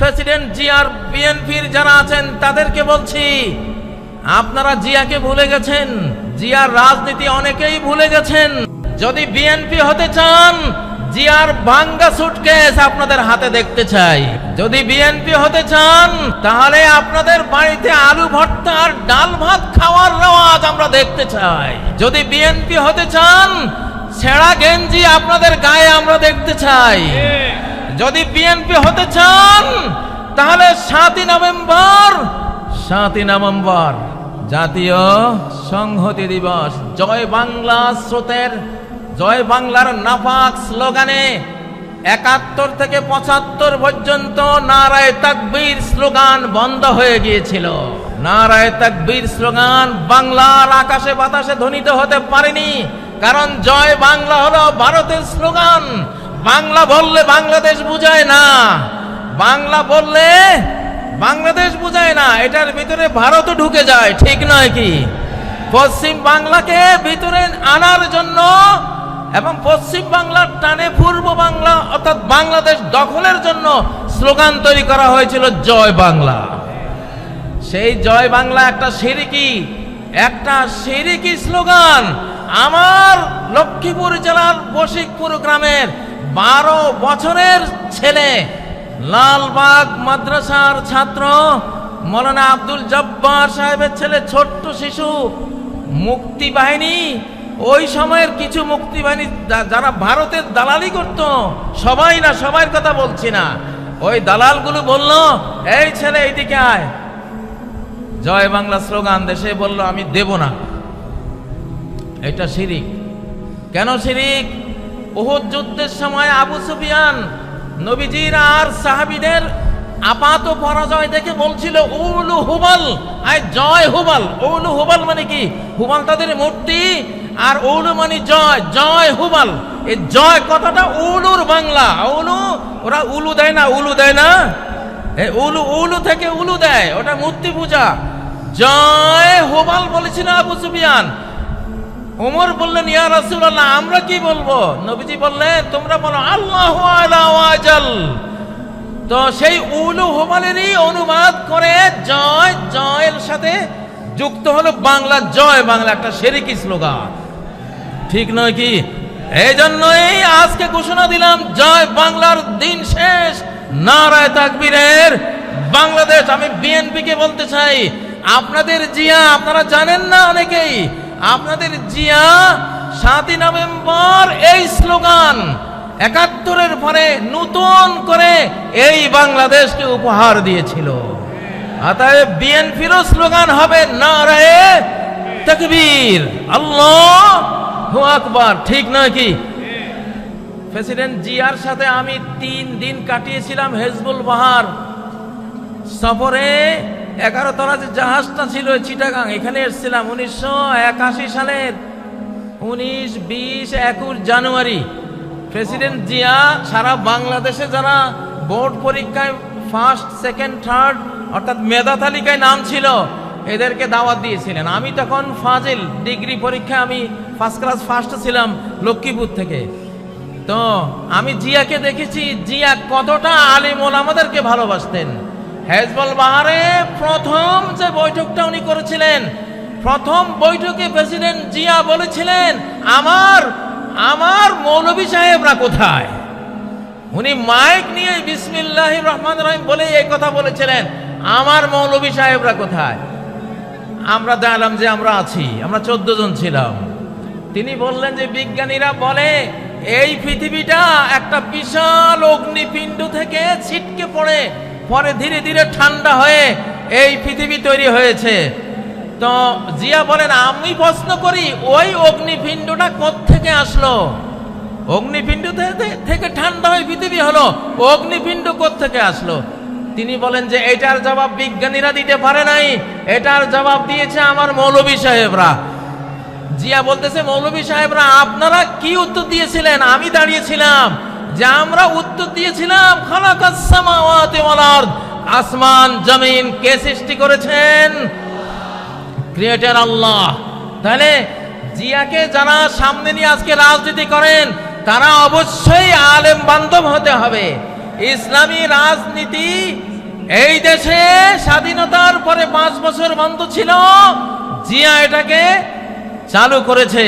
President জিয়ার বিএনপির যারা আছেন, তাদেরকে বলছি, আপনারা জিয়াকে ভুলে গেছেন। জিয়ার রাজনীতি অনেকেই ভুলে গেছেন। যদি বিএনপি হতে চান, জিয়ার ভাঙ্গা সুটকেস আপনাদের হাতে দেখতে চাই। যদি বিএনপি হতে চান, তাহলে আপনাদের বাড়িতে আলু ভর্তা আর ডাল ভাত খাওয়ার রেওয়াজ আমরা দেখতে চাই। যদি বিএনপি হতে চান ছেঁড়া গেঞ্জি আপনাদের গায়ে আমরা দেখতে চাই। যদি বিএনপি হতে চান, তাহলে সাতই নভেম্বর সাতই নভেম্বর জাতীয় সংহতি দিবস। জয় বাংলা স্রোতের, জয় বাংলার নাফাক স্লোগানে একাত্তর থেকে পঁচাত্তর পর্যন্ত নারায় তাকবীর স্লোগান বন্ধ হয়ে গিয়েছিল। নারায় তাকবীর স্লোগান বাংলার আকাশে বাতাসে ধ্বনিত হতে পারেনি, কারণ জয় বাংলা হলো ভারতের স্লোগান। বাংলা বললে বাংলাদেশ বুঝায় না। বাংলা বললে বাংলাদেশ বুঝায় না। এটার ভিতরে ভারতও ঢুকে যায়, ঠিক নয় কি? পশ্চিম বাংলাকে ভিতরে আনার জন্য এবং পশ্চিম বাংলার টানে পূর্ব বাংলা অর্থাৎ বাংলাদেশ দখলের জন্য স্লোগান তৈরি করা হয়েছিল, জয় বাংলা। সেই জয় বাংলা একটা সিরিকি একটা সিরিকি স্লোগান। আমার লক্ষ্মীপুর জেলার বশিকপুর গ্রামের বারো বছরের ছেলে, লালবাগ মাদ্রাসার ছাত্র, মৌলানা আব্দুল জব্বার সাহেবের ছেলে, ছোট্ট শিশু, মুক্তি বাহিনী। ওই সময়ের কিছু মুক্তি বাহিনী যারা ভারতের দালালি করত, সবাই না সবার কথা বলছি না। ওই দালালগুলো বলল, এই ছেলে, এইদিকে আয়। জয় বাংলা স্লোগান দেশে বলল, আমি দেব না। এটা শিরিক। কেন শিরিক? উহুদ যুদ্ধের সময় আবু সুফিয়ান নবীজির আর সাহাবিদের আপাত পরাজয় দেখে বলছিল, উলু হুবাল। আয়, জয় হুবাল। উলু হুবাল মানে কি? হুবাল তাদের মূর্তি আর উলু মানে জয় জয় হুবাল। এই জয় কথাটা উলুর বাংলা। উলু, ওরা উলু দেয় না, উলু দেয় না? উলু উলু থেকে উলু দেয়, ওটা মূর্তি পূজা। জয় হুবাল বলেছিল আবু সুফিয়ান। ওমর বললেন, ইয়া রাসূলুল্লাহ, আমরা কি বলব? নবীজি বললেন, তোমরা বলো, আল্লাহু আলা ওয়াজাল। তো সেই উলু হুবালেরই অনুবাদ করে জয়, জয়ের সাথে যুক্ত হলো বাংলা, জয় বাংলা, একটা শেরিকি স্লোগান। ঠিক নয় কি? এই জন্যই আজকে ঘোষণা দিলাম, জয় বাংলার দিন শেষ। নারায় তাকবীরের বাংলাদেশ। আমি বিএনপি কে বলতে চাই, আপনাদের জিয়া, আপনারা জানেন না অনেকেই আপনাদের জিয়া সাতই নভেম্বর এই স্লোগান একাত্তরের পরে নতুন করে এই বাংলাদেশকে উপহার দিয়েছিল। অতএব বিএনপিরও স্লোগান হবে নারায়ে তকবীর। আল্লাহ হু আকবার, ঠিক নয় কি? প্রেসিডেন্ট জিয়ার সাথে আমি তিন দিন কাটিয়েছিলাম হেজবুল বাহার। সফরে এগারো তলা যে জাহাজটা ছিল চিটাগাং, এখানে এসেছিলাম উনিশশো একাশি সালের উনিশ, বিশ, একুশ জানুয়ারি। প্রেসিডেন্ট জিয়া সারা বাংলাদেশে যারা বোর্ড পরীক্ষায় ফার্স্ট, সেকেন্ড, থার্ড, অর্থাৎ মেধা তালিকায় নাম ছিল, এদেরকে দাওয়াত দিয়েছিলেন। আমি তখন ফাজিল ডিগ্রি পরীক্ষায় আমি ফার্স্ট ক্লাস ফার্স্ট ছিলাম লক্ষ্মীপুর থেকে। তো আমি জিয়াকে দেখেছি, জিয়া কতটা আলিম আমাদেরকে ভালোবাসতেন। হেজবল বাহারে প্রথম যে বৈঠকটা উনি করেছিলেন, প্রথম বৈঠকে প্রেসিডেন্ট জিয়া বলেছিলেন, আমার আমার মৌলভী সাহেবরা কোথায়? উনি মাইক নিয়ে বিসমিল্লাহ রহমান রহিম বলে এই কথা বলেছিলেন, আমার মৌলভী সাহেবরা কোথায়? আমরা জানলাম যে আমরা আছি, আমরা চোদ্দ জন ছিলাম। তিনি বললেন যে বিজ্ঞানীরা বলে, এই পৃথিবীটা একটা বিশাল অগ্নিপিণ্ড থেকে ছিটকে পড়ে পরে ধীরে ধীরে ঠান্ডা হয়ে এই পৃথিবী তৈরি হয়েছে। তো জিয়া বলেন, আমি প্রশ্ন করি, ওই অগ্নিপিণ্ডটা থেকে আসলো? অগ্নিপিণ্ড থেকে ঠান্ডা হয়ে পৃথিবী হলো। অগ্নিপিণ্ড থেকে আসলো? তিনি বলেন যে, এটার জবাব বিজ্ঞানীরা দিতে পারে নাই। এটার জবাব দিয়েছে আমার মৌলভী সাহেবরা। জিয়া বলতেছে, মৌলভী সাহেবরা, আপনারা কি উত্তর দিয়েছিলেন? আমি দাঁড়িয়েছিলাম। যে আমরা উত্তর দিয়েছিলাম আসমান, জমিন কে সৃষ্টি করেছেন? ক্রিয়েটার আল্লাহ। তাহলে জিয়াকে যারা সামনে নিয়ে আজকে রাজনীতি করেন, তারা অবশ্যই আলেম বান্ধব হতে হবে। ইসলামী রাজনীতি এই দেশে স্বাধীনতার পরে পাঁচ বছর বন্ধ ছিল, জিয়া এটাকে চালু করেছে।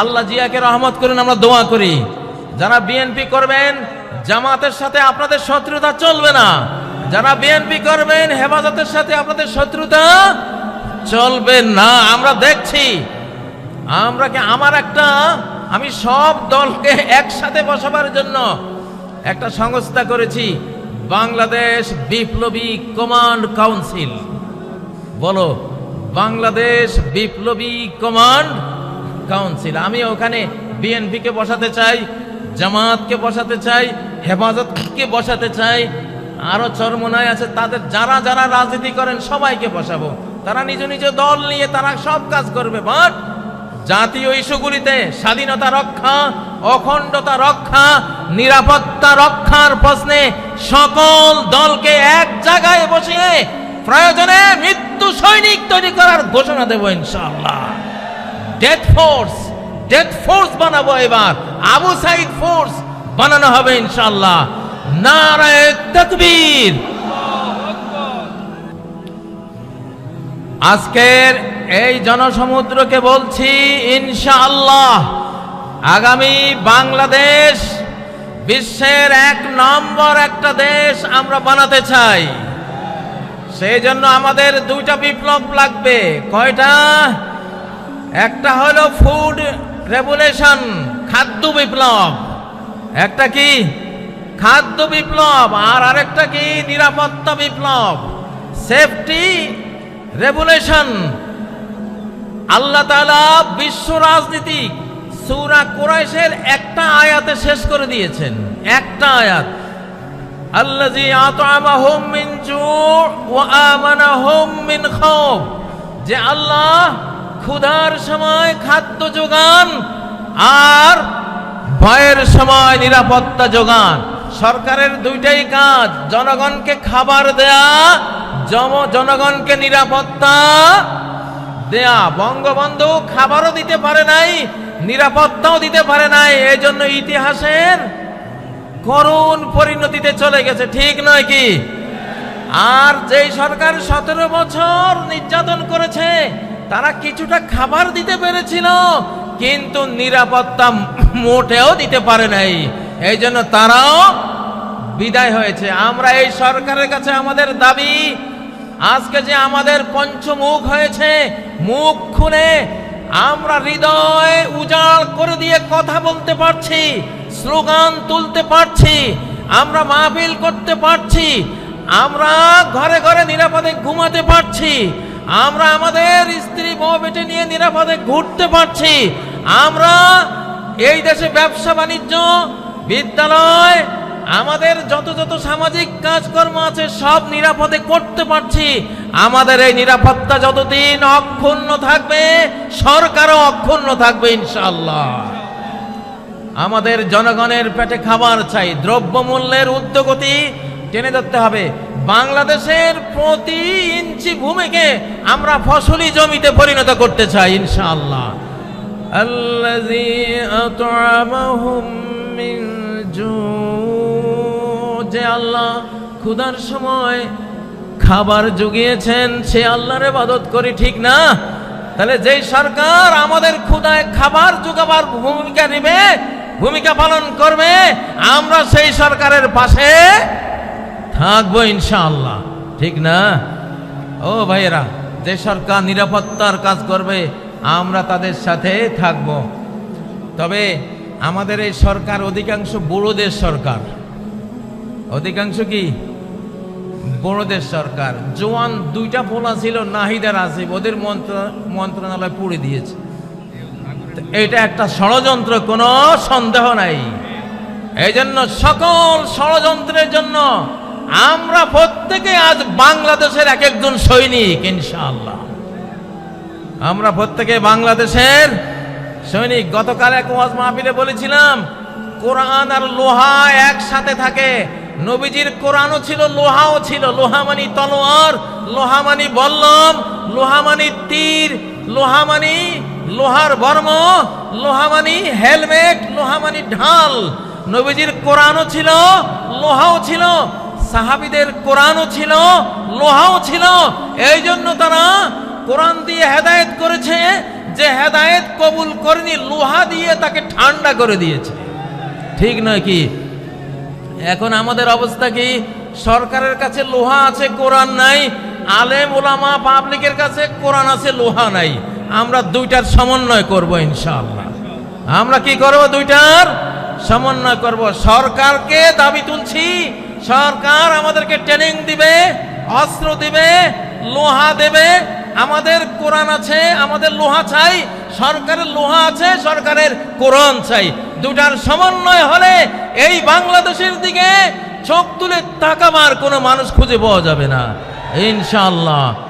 আল্লাহ জিয়াকে রহমত করুন, আমরা দোয়া করি। যারা বিএনপি করবেন, জামাতের সাথে আপনাদের শত্রুতা চলবে না। যারা বিএনপি করবেন, হেফাজতের সাথে আপনাদের শত্রুতা চলবে না। আমরা দেখছি, আমরা কি আমার একটা, আমি সব দলকে একসাথে বসাবার জন্য একটা সংস্থা করেছি, বাংলাদেশ বিপ্লবী কমান্ড কাউন্সিল। বলো, বাংলাদেশ বিপ্লবী কমান্ড কাউন্সিল। আমি ওখানে বিএনপিকে বসাতে চাই। জামাতকে বসাতে চাই, হেফাজতকে বসাতে চাই, আরও চরমনায় আছে, তাদের যারা যারা রাজনীতি করেন সবাইকে বসাবো। তারা নিজ নিজ দল নিয়ে তারা সব কাজ করবে, বাট জাতীয় ইস্যুগুলিতে স্বাধীনতা রক্ষা, অখণ্ডতা রক্ষা, নিরাপত্তা রক্ষার প্রশ্নে সকল দলকে এক জায়গায় বসিয়ে প্রয়োজনে মৃত্যু সৈনিক তৈরি করার ঘোষণা দেব ইনশাআল্লাহ। ডেথ ফোর্স ডেথ ফোর্স বানাবো এবার। আবু সাইদ ফোর্স বানানো হবে ইনশাআল্লাহ। নারায়ে তাকবীর। আজকের এই জনসমুদ্রকে বলছি ইনশাআল্লাহ, আগামী বাংলাদেশ বিশ্বের এক নম্বর একটা দেশ আমরা বানাতে চাই। সেই জন্য আমাদের দুইটা বিপ্লব লাগবে। কয়টা? একটা হলো ফুড রেগুলেশন খাদ্য বিপ্লব। একটা কি? খাদ্য বিপ্লব। আর আরেকটা কি? নিরাপত্তা বিপ্লব। সেফটি রেভুলেশন আল্লাহ তাআলা বিশ্ব রাজনীতি, সূরা কুরাইশের একটা আয়াতে শেষ করে দিয়েছেন। একটা আয়াত। আল্লাযী আত'আমাহুম মিন জু' ওয়া আমানাহুম মিন খাউফ। যে আল্লাহ ক্ষুধার সময়, খাদ্য যোগান আর ভয়ের সময়, নিরাপত্তা যোগান। সরকারের দুইটাই কাজ, জনগণকে খাবার দেয়া, জম- জনগণকে নিরাপত্তা দেয়া। বঙ্গবন্ধু খাবারও দিতে পারে নাই, নিরাপত্তাও দিতে পারে নাই এই জন্য ইতিহাসের করুণ পরিণতিতে চলে গেছে, ঠিক নয় কি? আর যেই সরকার সতেরো বছর নির্যাতন করেছে তারা কিছুটা খাবার দিতে পেরেছিল, কিন্তু নিরাপত্তা মোটেও দিতে পারে নাই। এই জন্য তারাও বিদায় হয়েছে। আমরা এই সরকারের কাছে আমাদের দাবি, আজকে যে আমাদের পঞ্চমুখ হয়েছে, মুখ খুলে আমরা হৃদয় উজাড় করে দিয়ে কথা বলতে পারছি, স্লোগান তুলতে পারছি, আমরা মাহফিল করতে পারছি, আমরা ঘরে ঘরে নিরাপদে ঘুমাতে পারছি আমরা আমাদের স্ত্রী বউ বেটে নিয়ে নিরাপদে ঘুরতে পারছি। আমরা এই দেশে ব্যবসা বাণিজ্য, বিদ্যালয়, আমাদের যত যত সামাজিক কাজকর্ম আছে সব নিরাপদে করতে পারছি। আমাদের এই নিরাপত্তা যতদিন অক্ষুণ্ণ থাকবে, সরকারও অক্ষুণ্ণ থাকবে ইনশাআল্লাহ। আমাদের জনগণের পেটে খাবার চাই, দ্রব্যমূল্যের উদ্যোগতি টেনে ধরতে হবে। বাংলাদেশের প্রতি ইঞ্চি ভূমিকে আমরা ফসলি জমিতে পরিণত করতে চাই আত'আমাহুম মিন যে আল্লাহ ক্ষুধার সময় খাবার জুগিয়েছেন, সে আল্লাহর ইবাদত করি ঠিক না? তাহলে যেই সরকার আমাদের ক্ষুধায় খাবার যোগাবার ভূমিকা নেবে, ভূমিকা পালন করবে, আমরা সেই সরকারের পাশে থাকব ইনশাআল্লাহ। ঠিক না? ও ভাইয়েরা, যে সরকার নিরাপত্তার কাজ করবে, আমরা তাদের সাথে থাকব। তবে আমাদের এই সরকার অধিকাংশ বড়দের সরকার। অধিকাংশ কি? বড়দের সরকার। জোয়ান দুইটা পোলা ছিল, নাহিদার আসিফ, ওদের মন্ত্র, মন্ত্রণালয় পুড়ে দিয়েছে। এটা একটা ষড়যন্ত্র, কোনো সন্দেহ নাই। এই জন্য সকল ষড়যন্ত্রের জন্য আমরা প্রত্যেকে আজ বাংলাদেশের এক একজন সৈনিক, ইনশাআল্লাহ। আমরা প্রত্যেকে বাংলাদেশের সৈনিক। গতকাল এক ওয়াজ মাহফিলে বলেছিলাম, কোরআন আর লোহা একসাথে থাকে। নবীজির কোরআনও ছিল, লোহাও ছিল। লোহা মানি তলোয়ার, লোহা মানি বল্লম, লোহা মানি তীর, লোহা মানি লোহার বর্ম, লোহা মানি হেলমেট, লোহা মানি ঢাল। নবীজির কোরআনও ছিল, লোহাও ছিল। সাহাবিদের কোরআনও ছিল, লোহাও ছিল। এই জন্য তারা কোরআন দিয়ে হেদায়েত করেছে, যে হেদায়েত কবুল করেনি, লোহা দিয়ে তাকে ঠান্ডা করে দিয়েছে। ঠিক নয় কি? এখন আমাদের অবস্থা কি? সরকারের কাছে লোহা আছে, কোরআন নাই। আলেম ওলামা পাবলিকের কাছে কোরআন আছে, লোহা নাই। আমরা দুইটার সমন্বয় করব ইনশাআল্লাহ। আমরা কি করব দুইটার? সমন্বয় করব। সরকারকে দাবি তুলছি সরকার আমাদেরকে ট্রেনিং দিবে, অস্ত্র দিবে, লোহা দেবে। আমাদের কোরআন আছে, আমাদের লোহা চাই, সরকারের লোহা আছে, সরকারের কোরআন চাই। দুটার সমন্বয় হলে এই বাংলাদেশের দিকে চোখ তুলে তাকাবার কোনো মানুষ খুঁজে পাওয়া যাবে না। ইনশাআল্লাহ।